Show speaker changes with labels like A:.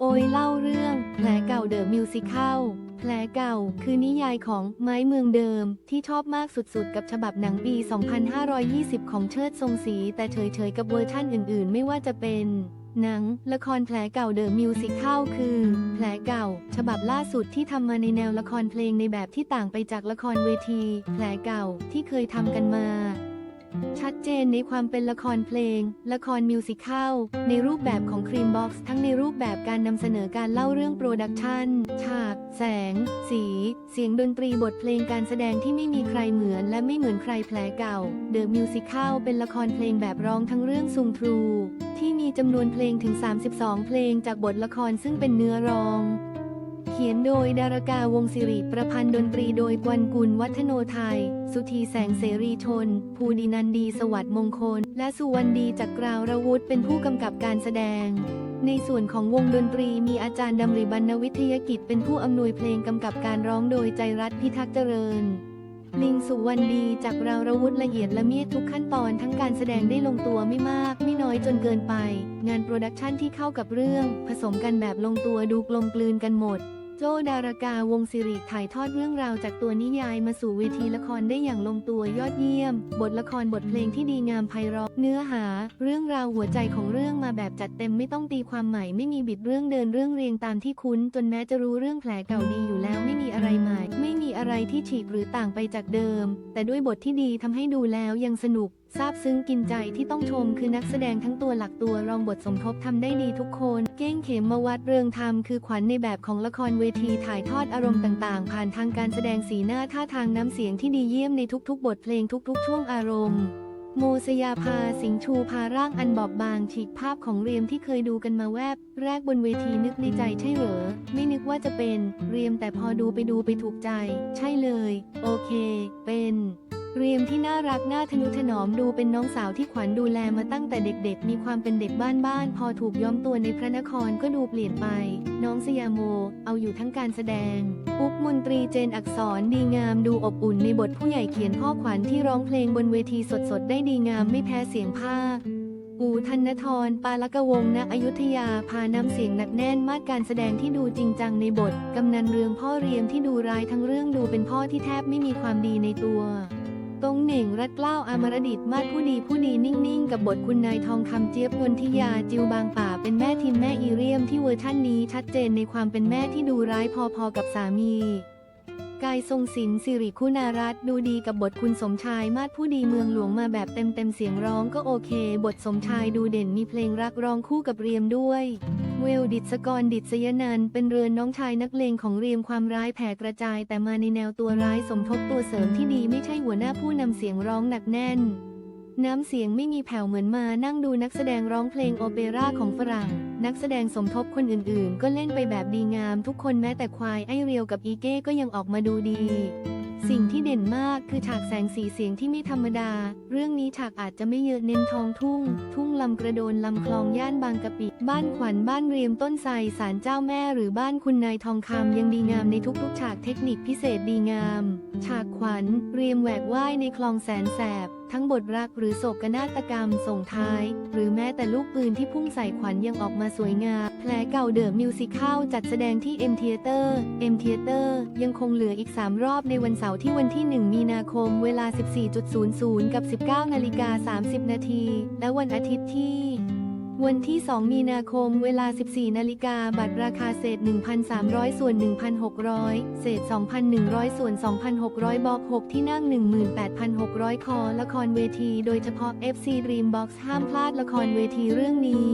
A: โอยเล่าเรื่อง แผลเก่าเดอะมิวสิคัลแผลเก่า คือนิยายของไม้เมืองเดิม ที่ชอบมากสุดๆ กับฉบับหนังปี 2520 ของเชิดทรงศรีแต่เฉยๆ กับเวอร์ชั่นอื่นๆ ไม่ว่าจะเป็น หนัง ละครแผลเก่าเดอะมิวสิคัลคือ แผลเก่า ฉบับล่าสุดที่ทำมาในแนวละครเพลงในแบบที่ต่างไปจากละครเวที แผลเก่าที่เคยทำกันมา ชัดเจนในความเป็นละครเพลง ละครมิวสิคัลในรูปแบบของครีมบ็อกซ์ทั้งในรูปแบบการนำเสนอการเล่าเรื่องโปรดักชันฉาก แสง สี เสียงดนตรีบทเพลงการแสดงที่ไม่มีใครเหมือนและไม่เหมือนใครแผลเก่า The Musical เป็นละครเพลงแบบร้องทั้งเรื่องซุงทรู ที่มีจำนวนเพลงถึง 32 เพลงจากบทละครซึ่งเป็นเนื้อร้อง ขียนโดยดารากาวงศิริประพันธ์ดนตรีโดยกวนกุลวัฒโนไทย สุธีแสงเสรีชน ภูดินันดีสวัสดิ์มงคล และสุวรรณดีจักกราวระวุธเป็นผู้กำกับการแสดง ในส่วนของวงดนตรีมีอาจารย์ดำริบรรณวิทยกิจเป็นผู้อำนวยเพลงกำกับการร้องโดยใจรัฐพิทักษ์เจริญ ลิงสุวรรณดีจากราวระวุธละเอียดละเมียดทุกขั้นตอนทั้งการแสดงได้ลงตัวไม่มากไม่น้อยจนเกินไป งานโปรดักชันที่เข้ากับเรื่อง ผสมกันแบบลงตัวดูกลมกลืนกันหมด โจดารากาวงศิริถ่ายทอดเรื่องราวจากตัวนิยายมาสู่เวทีละครได้อย่างลงตัวยอดเยี่ยม บทละครบทเพลงที่ดีงามไพเราะ เนื้อหา เรื่องราวหัวใจของเรื่องมาแบบจัดเต็มไม่ต้องตีความใหม่ไม่มีบิดเรื่องเดินเรื่องเรียงตามที่คุ้น จนแม้จะรู้เรื่องแผลเก่าดีอยู่แล้วไม่มีอะไรใหม่ ไม่มีอะไรที่ฉีกหรือต่างไปจากเดิม แต่ด้วยบทที่ดีทำให้ดูแล้วยังสนุก ซาบซึ้งกินใจที่ต้องชมคือนักแสดงทั้งตัวหลักตัวรองบทสมทบทำได้ดีทุกคน เก้งเขมมาวัดเรืองธรรมคือขวัญในแบบของละครเวทีถ่ายทอดอารมณ์ต่างๆ ผ่านทางการแสดงสีหน้าท่าทางน้ำเสียงที่ดีเยี่ยมในทุกๆ บทเพลงทุก ๆ ช่วงอารมณ์โมสยาพาสิงชูพาร่างอันบอบบางฉีกภาพของเรียมที่เคยดูกันมาแวบ แรกบนเวทีนึกในใจใช่เหรอ ไม่นึกว่าจะเป็น เรียมแต่พอดูไปดูไปถูกใจ ใช่เลย โอเค เป็น เรียมที่น่ารักน่าทนุถนอมดูเป็นน้องสาวที่ขวัญดูแลมาตั้งแต่เด็กๆ มีความเป็นเด็กบ้านๆ พอถูกย้อมตัวในพระนครก็ดูเปลี่ยนไป น้องสยามโม เอาอยู่ทั้งการแสดง ปุ๊กมนตรีเจนอักษรดีงามดูอบอุ่นในบทผู้ใหญ่เขียนพ่อขวัญที่ร้องเพลงบนเวทีสดๆ ได้ดีงามไม่แพ้เสียงภาคอูธนทร ปาลกวงศ์ณอยุธยา พานำเสียงหนักแน่นมากการแสดงที่ดูจริงจังในบท กำนันเรืองพ่อเรียมที่ดูร้ายทั้งเรื่องดูเป็นพ่อที่แทบไม่มีความดีในตัว ตรงเหน่งรัดเกล้าอามรดิตมาดผู้ดีผู้ดีนิ่งๆ กับบทคุณนายทองคำเจี๊ยบนนทิยาจิวบางป่าเป็นแม่ทีมแม่อีเรียมที่เวอร์ชั่นนี้ชัดเจนในความเป็นแม่ที่ดูร้ายพอๆกับสามี กายทรงศิลป์สิริคุณารัตน์ดูดีกับบทคุณสมชายมาศผู้ดีเมืองหลวงมาแบบเต็มเต็มเสียงร้องก็โอเค บทสมชายดูเด่นมีเพลงรักร้องคู่กับเรียมด้วย เวลดิษกรดิษยนันเป็นเรือนน้องชายนักเลงของเรียมความร้ายแผ่กระจาย แต่มาในแนวตัวร้ายสมทบตัวเสริมที่ดีไม่ใช่หัวหน้าผู้นำเสียงร้องหนักแน่น น้ำเสียงไม่มีแผ่วเหมือนมานั่งดูนักแสดงร้องเพลงโอเปร่าของฝรั่ง นักแสดงสมทบคนอื่นๆ ก็เล่นไปแบบดีงามทุกคนแม้แต่ควายไอเรียวกับอีเก้ก็ยังออกมาดูดี สิ่งที่เด่นมากคือฉากแสงสีเสียงที่ไม่ธรรมดา เรื่องนี้ฉากอาจจะไม่เยอะเน้นทองทุ่ง ทุ่งลำกระโดนลำคลองย่านบางกะปิ บ้านขวัญบ้านเรียมต้นไทรศาลเจ้าแม่หรือบ้านคุณนายทองคำยังดีงามในทุกๆ ฉากเทคนิคพิเศษดีงาม ฉากขวัญเรียมแหวกว่ายในคลองแสนแสบ ทั้งบทรักหรือโศกนาฏกรรมส่งท้าย หรือแม้แต่ลูกปืนที่พุ่งใส่ขวัญยังออกมาสวยงาม แผลเก่าเดอะมิวสิคัลจัดแสดงที่ M Theater M Theater ยังคงเหลืออีก 3 รอบในวันเสาร์ที่วันที่ 1 มีนาคมเวลา 14.00 กับ 19นาฬิกา30 นาที และวันอาทิตย์ที่ วันที่ 2 มีนาคม เวลา 14 นาฬิกา บัตรราคาเศษ 1,300 ส่วน 1,600 เศษ 2,100 ส่วน 2,600 บอก 6 ที่นั่ง 18,600 คอ ละครเวที โดยเฉพาะ FC Dreambox ห้ามพลาดละครเวทีเรื่องนี้